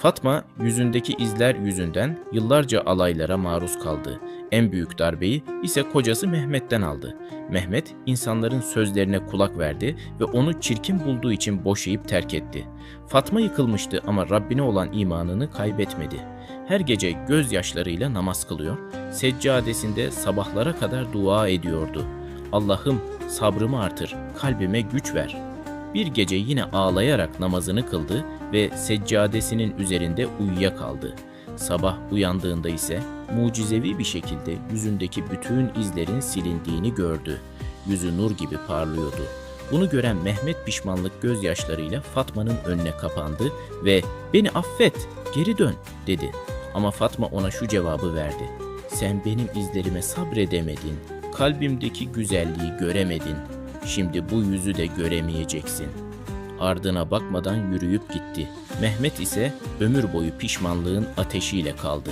Fatma yüzündeki izler yüzünden yıllarca alaylara maruz kaldı. En büyük darbeyi ise kocası Mehmet'ten aldı. Mehmet insanların sözlerine kulak verdi ve onu çirkin bulduğu için boşayıp terk etti. Fatma yıkılmıştı ama Rabbine olan imanını kaybetmedi. Her gece gözyaşlarıyla namaz kılıyor, seccadesinde sabahlara kadar dua ediyordu. Allah'ım sabrımı artır, kalbime güç ver. Bir gece yine ağlayarak namazını kıldı ve seccadesinin üzerinde uyuyakaldı. Sabah uyandığında ise mucizevi bir şekilde yüzündeki bütün izlerin silindiğini gördü. Yüzü nur gibi parlıyordu. Bunu gören Mehmet pişmanlık gözyaşlarıyla Fatma'nın önüne kapandı ve "Beni affet, geri dön." dedi. Ama Fatma ona şu cevabı verdi. "Sen benim izlerime sabredemedin. Kalbimdeki güzelliği göremedin. Şimdi bu yüzü de göremeyeceksin." Ardına bakmadan yürüyüp gitti. Mehmet ise ömür boyu pişmanlığın ateşiyle kaldı.